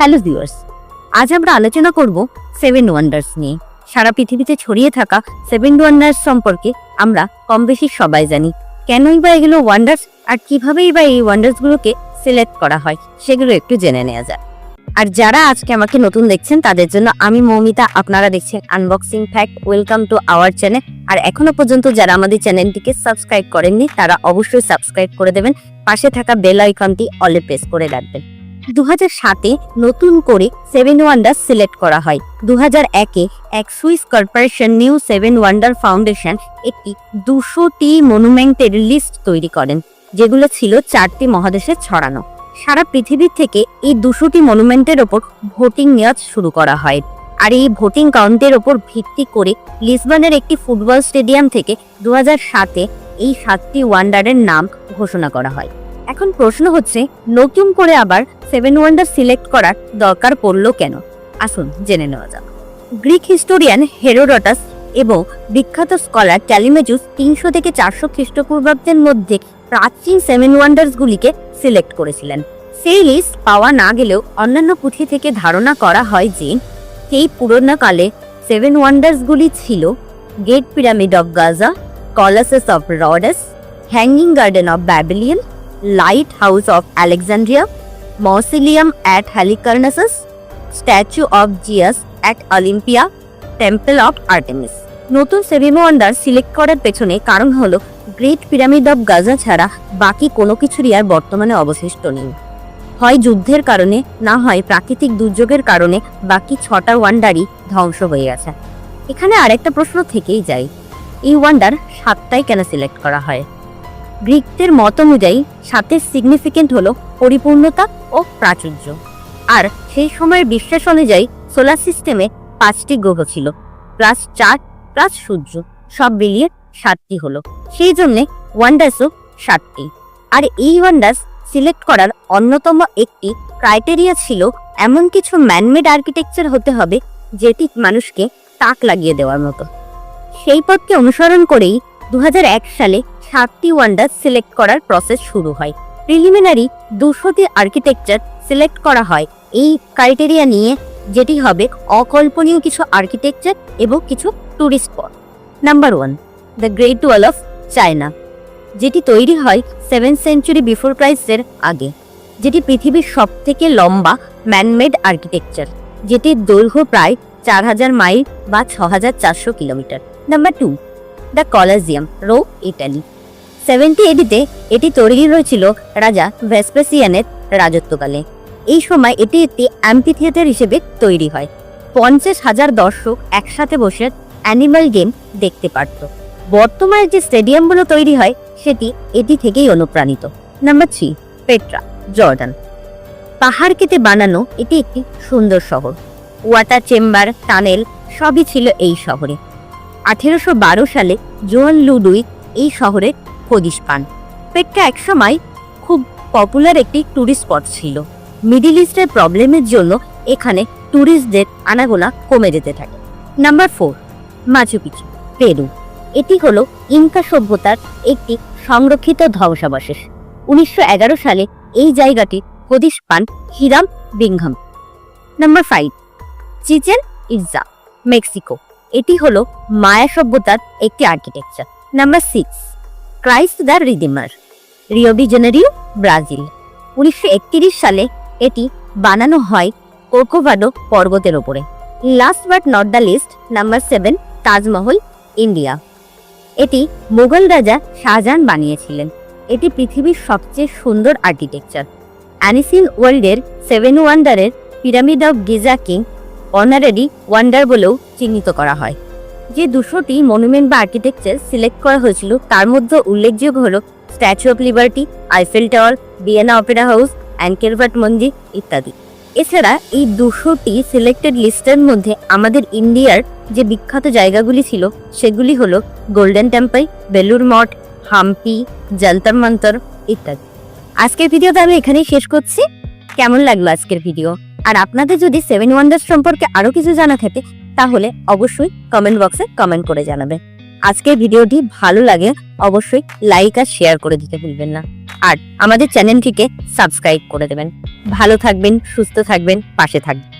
Hello viewers, আজ আমরা আলোচনা করব সেভেন ওয়ান্ডার্স নিয়ে। সারা পৃথিবীতে ছড়িয়ে থাকা সেভেন ওয়ান্ডার্স সম্পর্কে আমরা কম বেশি সবাই জানি। কেনই বা এগুলো ওয়ান্ডার্স আর কিভাবেই বা এই ওয়ান্ডার্সগুলোকে সিলেক্ট করা হয়, সেগুলো একটু জেনে নেওয়া যাক। আর যারা আজকে আমাকে নতুন দেখছেন, তাদের জন্য আমি মৌমিতা, আপনারা দেখছেন unboxing fact welcome to our channel আর এখনও পর্যন্ত যারা আমাদের চ্যানেলটিকে সাবস্ক্রাইব করেননি, তারা অবশ্যই সাবস্ক্রাইব করে দেবেন। পাশে থাকা বেল আইকনটি অলে প্রেস করে রাখবেন। দু সাতে নতুন করে সেভেন ওয়ান্ডার সিলেক্ট করা হয়। দু একে এক Swiss corporation new seven wonder foundation একটি দুশোটি মনুমেন্টের লিস্ট তৈরি করেন, যেগুলো ছিল চারটি মহাদেশে ছড়ানো। সারা পৃথিবী থেকে এই দুশোটি মনুমেন্টের ওপর ভোটিং নেওয়া শুরু করা হয়। আর এই ভোটিং কাউন্টের ওপর ভিত্তি করে লিসবনের একটি ফুটবল স্টেডিয়াম থেকে দু সাতে এই সাতটি ওয়ান্ডারের নাম ঘোষণা করা হয়। এখন প্রশ্ন হচ্ছে, নতুন করে আবার সেভেন ওয়ান্ডার সিলেক্ট করার দরকার পড়ল কেন? আসুন জেনে নেওয়া যাক। গ্রিক হিস্টোরিয়ান হেরোডটাস এবং বিখ্যাত স্কলার ট্যালিমেজুস তিনশো থেকে চারশো খ্রিস্টপূর্বাব্দের মধ্যে প্রাচীন সেভেন ওয়ান্ডার্সগুলিকে সিলেক্ট করেছিলেন। সেই লিস্ট পাওয়া না গেলেও অন্যান্য পুঁথি থেকে ধারণা করা হয় যে, সেই পুরোনোকালে সেভেন ওয়ান্ডার্সগুলি ছিল great pyramid of Giza, Colossus of Rhodes, hanging garden of Babylon, lighthouse of Alexandria mausoleum at Halicarnassus statue of Zeus at Olympia temple of Artemis নতুন সেভেন ওয়ান্ডার সিলেক্ট করার পেছনে কারণ হলো গ্রেট পিরামিড অফ গাজা ছাড়া বাকি কোনো কিছুরই আর বর্তমানে অবশিষ্ট নেই। হয় যুদ্ধের কারণে, না হয় প্রাকৃতিক দুর্যোগের কারণে বাকি ছটা ওয়ান্ডারই ধ্বংস হয়ে গেছে। এখানে আরেকটা প্রশ্ন থেকেই যায়। এই ওয়ান্ডার সাতটাই কেন সিলেক্ট করা হয়? গ্রিকদের মত অনুযায়ী সাতের সিগনিফিকেন্ট হলো পরিপূর্ণতা ও প্রাচুর্য। আর সেই সময়ের বিশ্বাস অনুযায়ী সোলার সিস্টেমে পাঁচটি গ্রহ ছিল, প্লাস চার, প্লাস সূর্য, সব মিলিয়ে সাতটি হলো। সেই জন্যে ওয়ান্ডার্সও সাতটি। আর এই ওয়ান্ডার্স সিলেক্ট করার অন্যতম একটি ক্রাইটেরিয়া ছিল এমন কিছু ম্যানমেড আর্কিটেকচার হতে হবে যেটি মানুষকে তাক লাগিয়ে দেওয়ার মতো। সেই পথকে অনুসরণ করেই দু হাজার এক সালে সাতটি ওয়ান্ডার সিলেক্ট করার প্রসেস শুরু হয়। প্রিলিমিনারি দুশোটি আর্কিটেকচার সিলেক্ট করা হয়। এই ক্রাইটেরিয়া নিয়ে যেটি হবে অকল্পনীয় কিছু আর্কিটেকচার এবং কিছু tourist spot number one the great wall of China যেটি তৈরি হয় সেভেন সেঞ্চুরি বিফোর ক্রাইস্টের আগে। যেটি পৃথিবীর সব থেকে লম্বা ম্যানমেড আর্কিটেকচার যেটির দৈর্ঘ্য প্রায় চার হাজার মাইল বা ছ হাজার চারশো kilometre. Number two the Colosseum Rome Italy seventy এডিতে এটি তৈরি হয়েছিল রাজা ভেসপেসিয়ানের রাজত্বকালে। এই সময় এটি একটি অ্যাম্পি থিয়েটার হিসেবে তৈরি হয়। পঞ্চাশ হাজার দর্শক একসাথে বসে অ্যানিমাল গেম দেখতে পারত। বর্তমানে যে স্টেডিয়ামগুলো তৈরি হয়, সেটি এটি থেকেই অনুপ্রাণিত। Number three, Petra, Jordan. পাহাড় কেটে বানানো এটি একটি সুন্দর শহর। ওয়াটার চেম্বার, টানেল, সবই ছিল এই শহরে। আঠেরোশো বারো সালে জোয়ান লুডুইক এই শহরে হদিশ পান। পেট্রা একসময় খুব পপুলার একটি ট্যুরিস্ট স্পট ছিল। মিডিল ইস্টের প্রবলেমের জন্য এখানে ট্যুরিস্টদের আনাগোনা কমে যেতে থাকে। Number four Machu Picchu Peru এটি হলো ইনকা সভ্যতার একটি সংরক্ষিত ধ্বংসাবশেষ। উনিশশো এগারো সালে এই জায়গাটি হদিশ পান Hiram Bingham number five Chichen Itza Mexico এটি হলো মায়া সভ্যতার একটি architecture number six Christ the Redeemer. Rio de Janeiro, Brazil. উনিশশো সালে এটি বানানো হয় কোকোভাডো পর্বতের ওপরে। Last but not the least, number seven, Taj Mahal, India. এটি মুঘল রাজা শাহজাহান বানিয়েছিলেন। এটি পৃথিবীর সবচেয়ে সুন্দর আর্কিটেকচার অ্যানিসিন ওয়ার্ল্ডের সেভেন ওয়ান্ডারের pyramid of Giza king honorary wonder বলেও চিহ্নিত করা হয়। যে দুশোটি মনুমেন্ট বা আর্কিটেকচার সিলেক্ট করা হয়েছিল, তার মধ্যে উল্লেখযোগ্য হল Statue of Liberty Eiffel Tower Vienna Opera House Angkor Wat মন্দির ইত্যাদি। এছাড়া এই দুশোটি সিলেক্টেড লিস্টের মধ্যে আমাদের ইন্ডিয়ার যে বিখ্যাত জায়গাগুলি ছিল, সেগুলি হল গোল্ডেন টেম্পল বেলুর মঠ হাম্পি জন্তর মন্তর ইত্যাদি। আজকের ভিডিওটা আমি এখানেই শেষ করছি। কেমন লাগল আজকের ভিডিও? আর আপনাদের যদি সেভেন ওয়ান্ডার্স সম্পর্কে আরও কিছু জানা থাকে তাহলে অবশ্যই কমেন্ট বক্সে কমেন্ট করে জানাবেন আজকের ভিডিওটি ভালো লাগে অবশ্যই লাইক আর শেয়ার করে দিতে ভুলবেন না। আর আমাদের চ্যানেলটিকে সাবস্ক্রাইব করে দেবেন। ভালো থাকবেন, সুস্থ থাকবেন, পাশে থাকবেন।